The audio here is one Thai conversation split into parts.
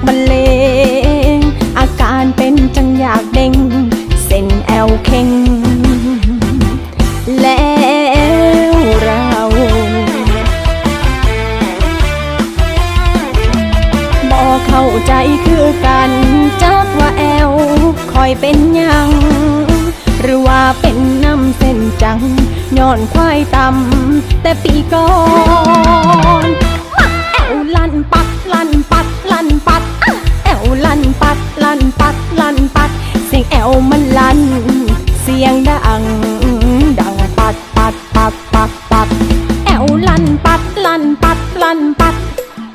ากบรรเลง อาการเป็นจังอยากเด้ง เส้นแอวเข่ง แล้วเราบ่เข้าใจคือกันจักว่าแอวคอยเป็นยัง หรือว่าเป็นน้ำเส้นจังย้อนควายตำแต่ปีก่อนมาแอวลั่น ยงแอวมันลั่น เสียงดัง ดังปัดปัดปัดปัดปัดแอวลั่นปัดลั่นปัดลั่นปัด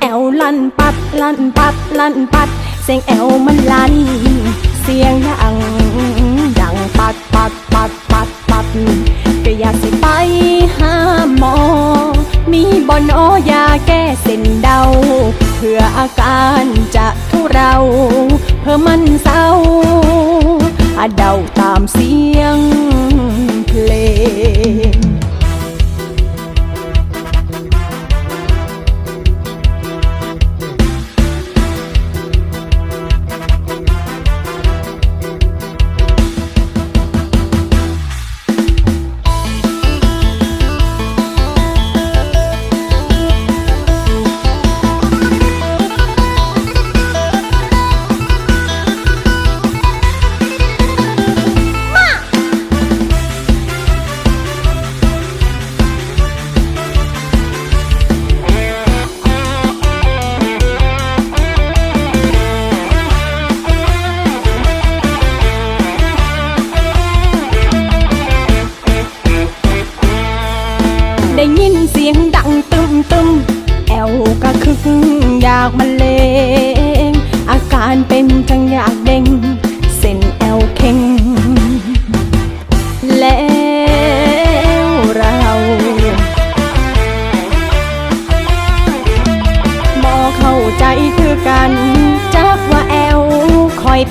แอวลั่นปัดลั่นปัดลั่นปัด เสียงแอวมันลั่น เสียงดัง ดังปัดปัดปัดปัดปัดก็อยากสิไปหาหมอ มีบอนอยาแก้เส้นเดา เพื่ออาการจะทุเรา เพื่อมัน เดาตามสี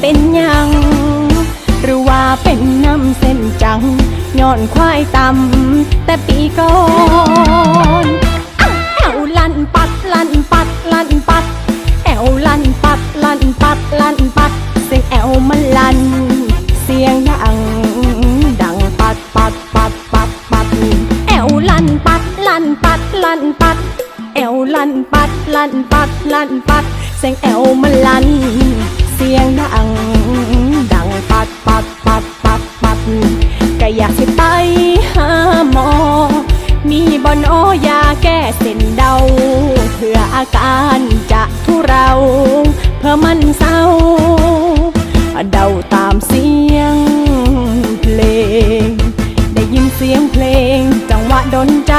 เป็นยัง หรือว่าเป็นน้ำเส้นจังย้อนควายตำแต่ปีก่อนแอวลันปัดลันปัดลันปัดแอวลันปัดลันปัดลันปัดเสียงแอวมัน เส้นเดา เพื่ออาการจะทุเรา เพื่อมันเศร้า เดาตามเสียงเพลง ได้ยินเสียงเพลงจังหวะดนใจ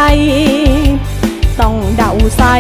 ต้องเดาใส่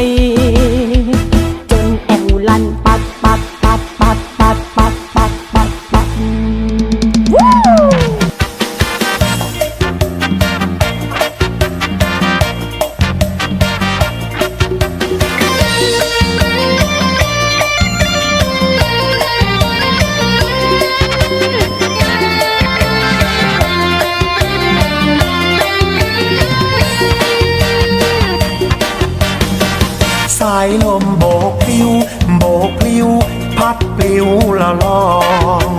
พัดปลิวละลอง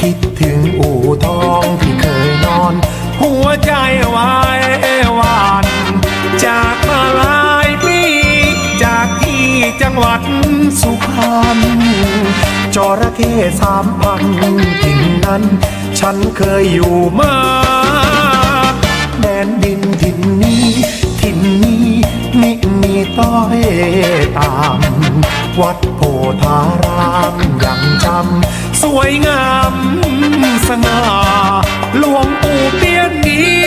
คิดถึงอู่ทองที่เคยนอน หัวใจวายหวานจากมาหลายปีจากที่จังหวัดสุพรรณจระเข้สามพันถิ่นนั้น ฉันเคยอยู่มาแดนดินถิ่นนี้ ถิ่นนี้มิมีต้อยตาม วัดโพธารามยังจำสวยงามสง่าหลวงปู่เปี้ยนนี้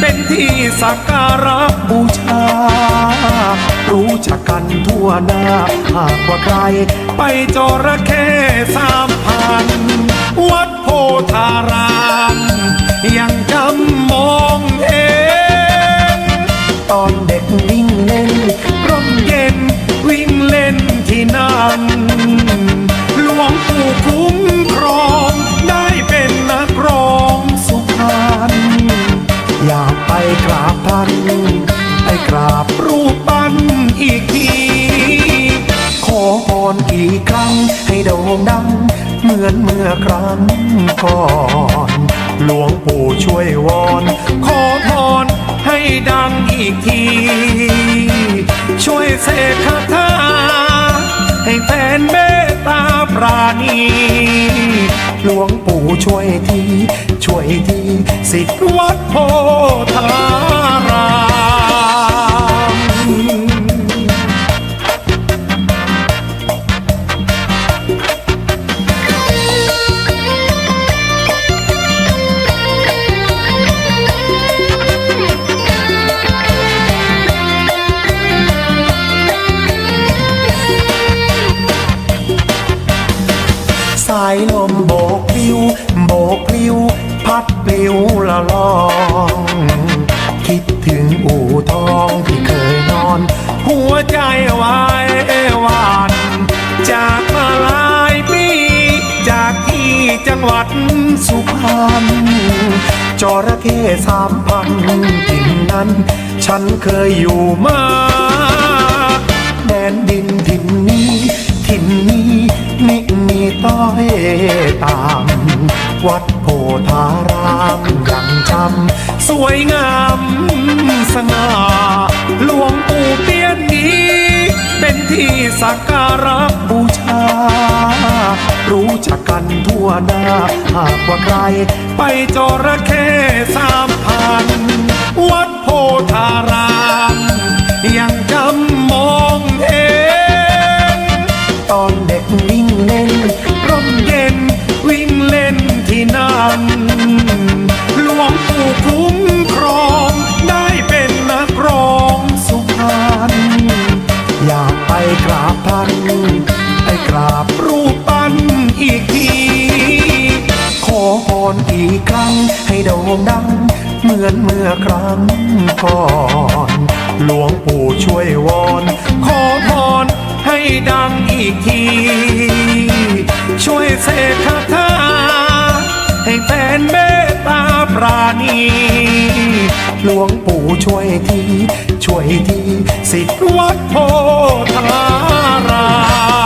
เป็นที่สักการะบูชา รู้จักกันทั่วหน้าหากว่าใคร ไปจระเข้สามพัน วัดโพธารามยังจำมองเห็นตอนเด็กวิ่งเล่นร่มเย็น อีกครั้งให้โด่งดัง เหมือนเมื่อครั้งก่อน หลวงปู่ช่วยวอน ขอพรให้ดังอีกที ช่วยเสกคาถาให้แฟนเมตตาปราณีหลวงปู่ช่วยที ช่วยที สิทธิ์วัดโพธาราม พัดปลิวละลอง คิดถึงอู่ทองที่เคยนอน หัวใจวายหวานจากมาหลายปีจากที่จังหวัดสุพรรณจระเข้สามพันถิ่นนั้น ฉันเคยอยู่มาแดนดินถิ่นนี้ ถิ่นนี้นิมีต้อยตาม วัดโพธารามยังจำสวยงามสง่าหลวงปู่เปี้ยนนี้ เป็นที่สักการะบูชา รู้จักกันทั่วหน้าหากว่าใคร ไปจระเข้สามพัน วัดโพธาราม ยังจำมองเห็น ที่นั่นหลวงปู่คุ้มครองได้เป็นนักร้องสุพรรณอยากไปกราบท่านไปกราบรูปปั้นอีกที ขอพรอีกครั้งให้โด่งดัง เหมือนเมื่อครั้งก่อนหลวงปู่ช่วยวอน ขอพรให้ดังอีกที ช่วยเสกคาถา ให้แฟนเมตตาปราณีหลวงปู่ช่วยที ช่วยที สิทธิ์วัดโพธาราม